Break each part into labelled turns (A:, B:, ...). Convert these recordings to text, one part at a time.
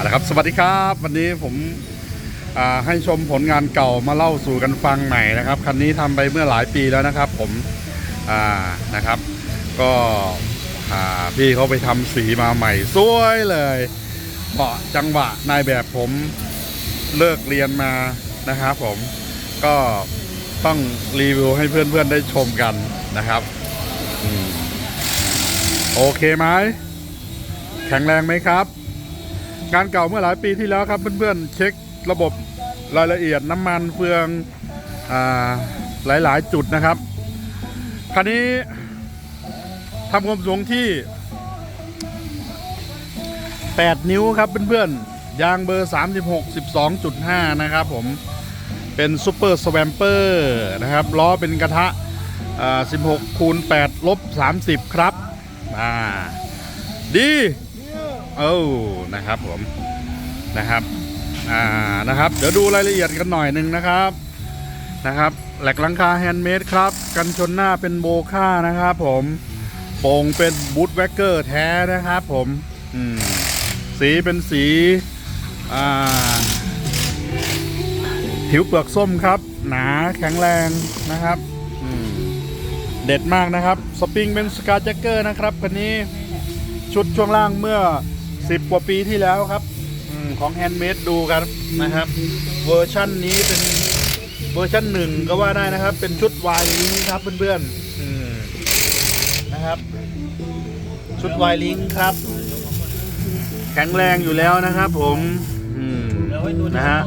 A: เอาละครับ สวัสดีครับ วันนี้ผมให้ชมผลงานเก่ามาเล่าสู่กันฟังใหม่นะครับ คันนี้ทำไปเมื่อหลายปีแล้วนะครับ ผมนะครับ ก็พี่เขาไปทำสีมาใหม่สวยเลยเหมาะจังหวะนายแบบผมเลิกเรียนมานะครับผมก็ต้องรีวิวให้เพื่อนๆได้ชมกันนะครับอโอเคไหมแข็งแรงไหมครับ งานเก่าเมื่อหลายปีที่แล้วครับเพื่อนๆเช็คระบบรายละเอียดน้ำมันเฟืองอาหลายๆ จุดนะครับคันนี้ทำความสูงที่ 8 นิ้วครับเพื่อนๆยางเบอร์ 36 12.5 นะครับผมเป็นซูเปอร์สแวมเปอร์นะครับล้อเป็นกระทะ 16คูณ8ลบ30 ครับ อ่า ดี เอ้านะครับผมนะครับอ่านะครับเดี๋ยวดูรายละเอียดกันหน่อยหนึ่งนะครับนะครับแหลกหลังคาแฮนด์เมดครับ กันชนหน้าเป็นโบค่านะครับผมโป่งเป็นบูทแวกเกอร์แท้นะครับผมอืมสีเป็นสีอ่าผิวเปลือกส้มครับ หนาแข็งแรงนะครับเด็ดมากนะครับ สปริงเป็นสกาแจ็คเกอร์นะครับคันนี้ชุดช่วงล่างเมื่อ 10กว่าปีที่แล้วครับอมของแฮนด์เมดดูกันนะครับ เวอร์ชั่นนี้เป็นเวอร์ชั่นหนึ่งก็ว่าได้นะครับ เป็นชุดวายลิงครับ เพื่อนๆอืมนะครับ ชุดวายลิงครับ แข็งแรงอยู่แล้วนะครับ ผมอืมนะฮะ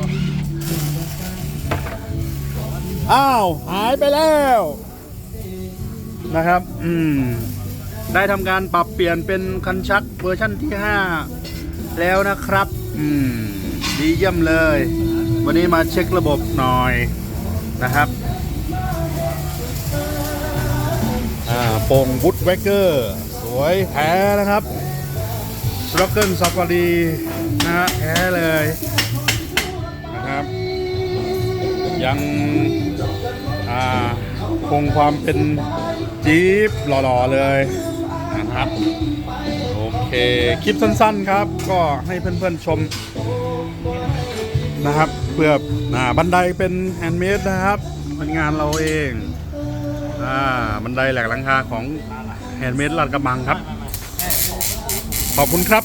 A: อ้าว หายไปแล้วนะครับ อืม ได้ทำการปรับเปลี่ยนเป็นคันชักเวอร์ชั่นที่ 5 แล้วนะครับ อืม ดีเยี่ยมเลย วันนี้มาเช็คระบบหน่อยนะครับอ่าโป่งบุตแวกเกอร์ สวยแท้นะครับสโลเกิลซ a ฟารีนะฮะแท้เลยนะครับ ยังอ่าคงความเป็นจี๊ปหล่อๆเลย นะครับ โอเค คลิปสั้นๆครับ ก็ให้เพื่อนๆชมนะครับ เพื่ออ่าบันไดเป็นแฮนด์เมดนะครับเป็นงานเราเองอ่าบันไดแหลกหลังคาของแฮนด์เมดลาดกระบังครับ ขอบคุณครับ